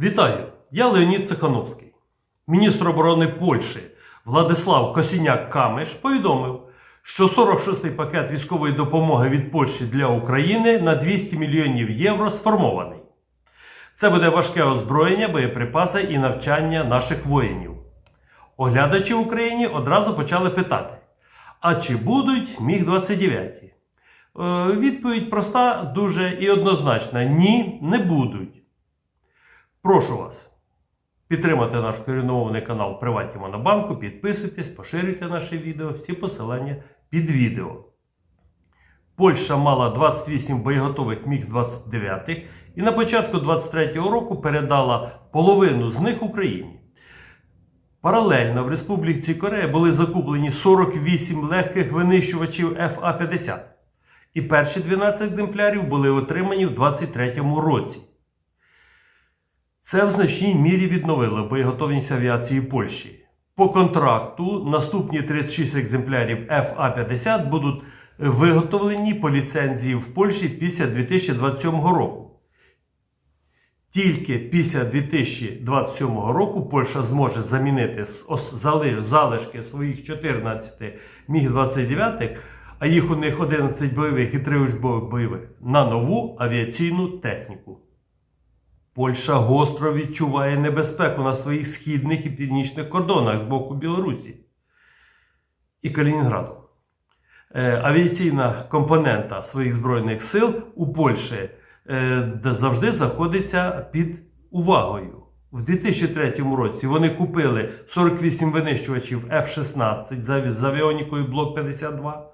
Вітаю! Я Леонід Цехановський. Міністр оборони Польщі Владислав Косіняк Камиш повідомив, що 46-й пакет військової допомоги від Польщі для України на 200 мільйонів євро сформований. Це буде важке озброєння, боєприпаси і навчання наших воїнів. Оглядачі в Україні одразу почали питати: а чи будуть Міг-29? Е, Відповідь проста, дуже і однозначна: ні, не будуть. Прошу вас підтримати наш коріномовний канал Приваті Монобанку, підписуйтесь, поширюйте наше відео, всі посилання під відео. Польща мала 28 боєготових Міг-29 і на початку 23-го року передала половину з них Україні. Паралельно в Республіці Корея були закуплені 48 легких винищувачів ФА-50. І перші 12 екземплярів були отримані в 23-му році. Це в значній мірі відновило боєготовність авіації Польщі. По контракту наступні 36 екземплярів ФА-50 будуть виготовлені по ліцензії в Польщі після 2027 року. Тільки після 2027 року Польща зможе замінити залишки своїх 14 Міг-29, а їх у них 11 бойових і 3 учбових бойових, на нову авіаційну техніку. Польща гостро відчуває небезпеку на своїх східних і північних кордонах з боку Білорусі і Калінінграду. Е, Авіаційна компонента своїх збройних сил у Польщі е, завжди знаходиться під увагою. В 2003 році вони купили 48 винищувачів F-16 за, авіонікою Блок 52.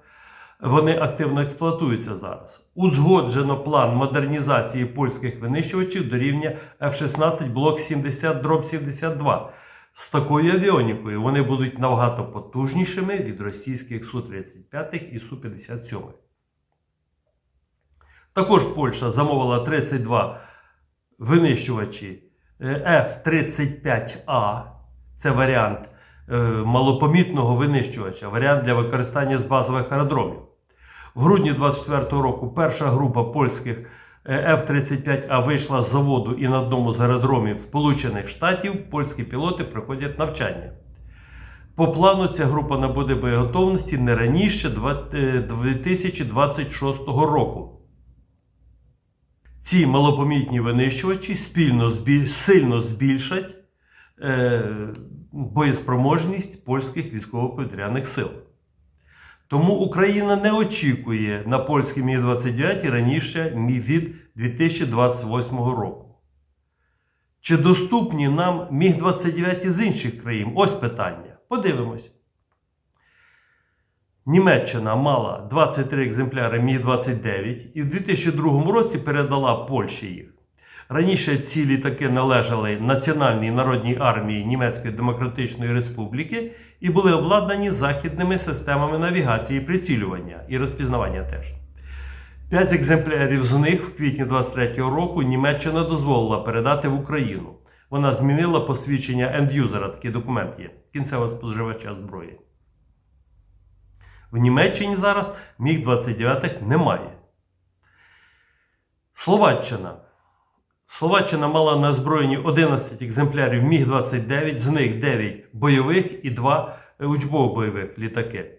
Вони активно експлуатуються зараз. Узгоджено план модернізації польських винищувачів до рівня F-16 блок 70 дроб 72. З такою авіонікою вони будуть набагато потужнішими від російських Су-35 і Су-57. Також Польща замовила 32 винищувачі е, F-35A. Це варіант е, малопомітного винищувача, варіант для використання з базових аеродромів. В грудні 24-го року перша група польських е, F-35А вийшла з заводу і на одному з аеродромів Сполучених Штатів польські пілоти проходять навчання. По плану ця група набуде боєготовності не раніше е, 2026 року. Ці малопомітні винищувачі спільно сильно збільшать е, боєспроможність польських військово-повітряних сил. Тому Україна не очікує на польські Мі-29 раніше від 2028 року. Чи доступні нам Міг-29 з інших країн? Ось питання. Подивимось. Німеччина мала 23 екземпляри Міг-29 і в 2002 році передала Польщі їх. Раніше ці літаки належали Національній народній армії Німецької Демократичної Республіки і були обладнані західними системами навігації, прицілювання і розпізнавання теж. П'ять екземплярів з них в квітні 23-го року Німеччина дозволила передати в Україну. Вона змінила посвідчення ендюзера, такий документ є, кінцевого споживача зброї. В Німеччині зараз Міг-29 немає. Словаччина. Словаччина мала на озброєнні 11 екземплярів Міг-29, з них 9 бойових і 2 учбово-бойових літаки.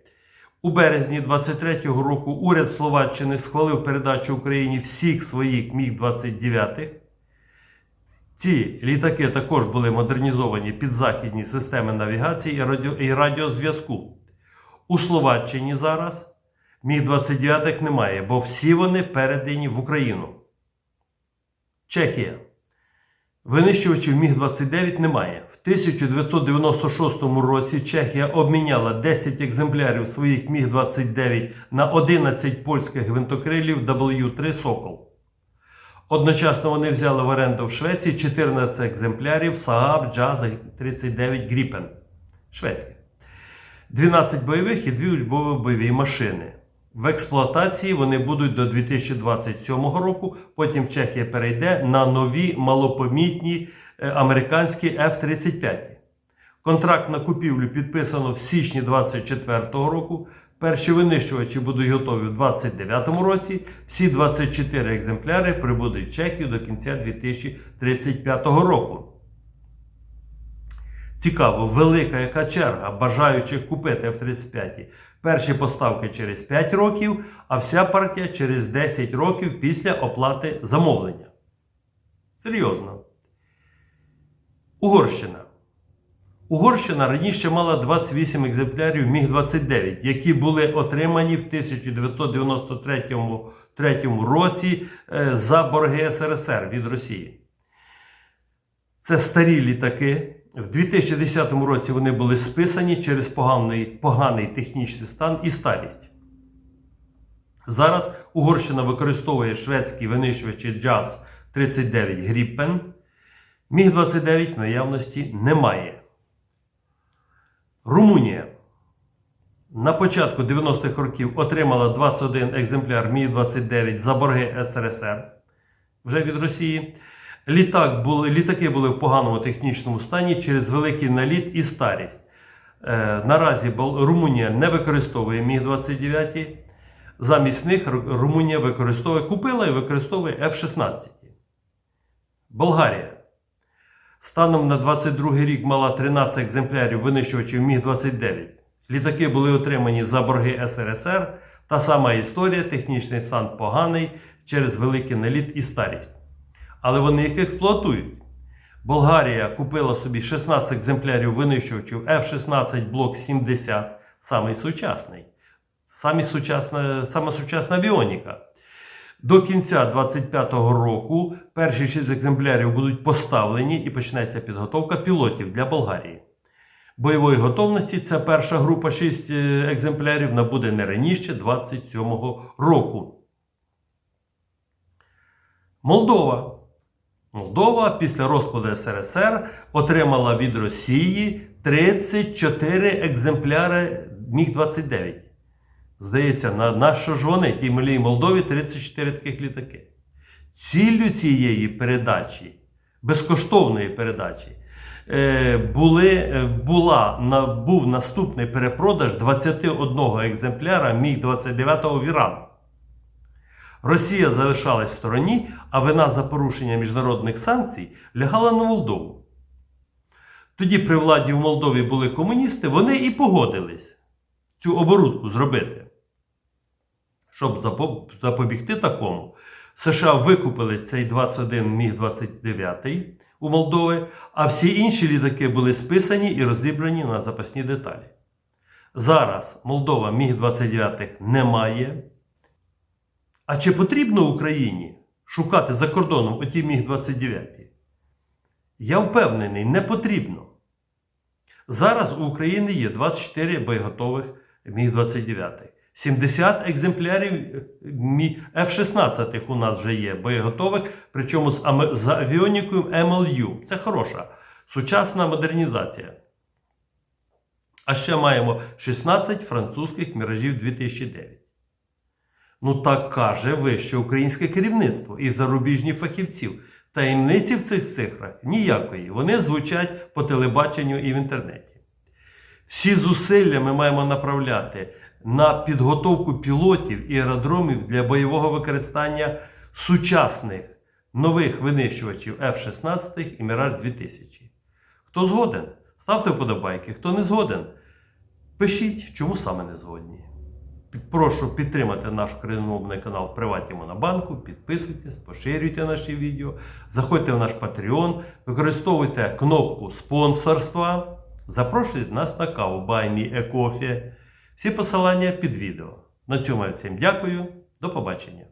У березні 23-го року уряд Словаччини схвалив передачу Україні всіх своїх Міг-29. Ці літаки також були модернізовані під західні системи навігації і і радіозв'язку. У Словаччині зараз Міг-29 немає, бо всі вони передані в Україну. Чехія. Винищувачів Міг-29 немає. В 1996 році Чехія обміняла 10 екземплярів своїх Міг-29 на 11 польських гвинтокрилів W3 Сокол. Одночасно вони взяли в оренду в Швеції 14 екземплярів Saab Jazz 39 Gripen. Шведських. 12 бойових і 2 учбові бойові машини. В експлуатації вони будуть до 2027 року. Потім Чехія перейде на нові малопомітні е, американські F-35. Контракт на купівлю підписано в січні 2024 року. Перші винищувачі будуть готові в 2029 році. Всі 24 екземпляри прибудуть в Чехію до кінця 2035 року. Цікаво, велика яка черга бажаючих купити F-35. Перші поставки через 5 років, а вся партія через 10 років після оплати замовлення. Серйозно. Угорщина. Угорщина раніше мала 28 екземплярів Міг-29, які були отримані в 1993 році е, за борги СРСР від Росії. Це старі літаки. В 2010 році вони були списані через поганий, поганий технічний стан і старість. Зараз Угорщина використовує шведські винищувачі JAS 39 Gripen. Міг-29 в наявності немає. Румунія на початку 90-х років отримала 21 екземпляр Мі-29 за борги СРСР вже від Росії. Літак були, літаки були в поганому технічному стані через великий наліт і старість. Е, наразі Румунія не використовує Міг-29. Замість них Румунія використовує, купила і використовує F-16. Болгарія. Станом на 22 рік мала 13 екземплярів винищувачів Міг-29. Літаки були отримані за борги СРСР. Та сама історія, технічний стан поганий через великий наліт і старість. Але вони їх експлуатують. Болгарія купила собі 16 екземплярів винищувачів F-16 Блок 70, самий сучасний. Самі сучасна, сама сучасна авіоніка. До кінця 2025 року перші 6 екземплярів будуть поставлені і почнеться підготовка пілотів для Болгарії. Бойової готовності ця перша група 6 екземплярів набуде не раніше 27 року. Молдова. Молдова після розпаду СРСР отримала від Росії 34 екземпляри Міг-29. Здається, на, на що ж вони, тій малій Молдові, 34 таких літаки. Ціллю цієї передачі, безкоштовної передачі, е, були, е, була, був наступний перепродаж 21 екземпляра Міг-29 в Іран. Росія залишалась в стороні, а вина за порушення міжнародних санкцій лягала на Молдову. Тоді при владі в Молдові були комуністи, вони і погодились цю оборудку зробити. Щоб запобігти такому, США викупили цей 21 Міг-29 у Молдови, а всі інші літаки були списані і розібрані на запасні деталі. Зараз Молдова Міг-29 немає. А чи потрібно Україні шукати за кордоном оті Міг-29? Я впевнений, не потрібно. Зараз у України є 24 боєготових Міг-29. 70 екземплярів е, Мі- F-16 у нас вже є боєготових, причому з, авіонікою MLU. Це хороша сучасна модернізація. А ще маємо 16 французьких міражів 2009. Ну так каже вище українське керівництво і зарубіжні фахівців. Таємниці в цих цифрах ніякої. Вони звучать по телебаченню і в інтернеті. Всі зусилля ми маємо направляти на підготовку пілотів і аеродромів для бойового використання сучасних нових винищувачів F-16 і Міраж 2000. Хто згоден? Ставте вподобайки. Хто не згоден, пишіть, чому саме не згодні. Прошу підтримати наш україномовний канал в Приваті Монобанку, підписуйтесь, поширюйте наші відео, заходьте в наш Patreon, використовуйте кнопку спонсорства, запрошуйте нас на каву Баймі Екофі. Всі посилання під відео. На цьому я всім дякую. До побачення.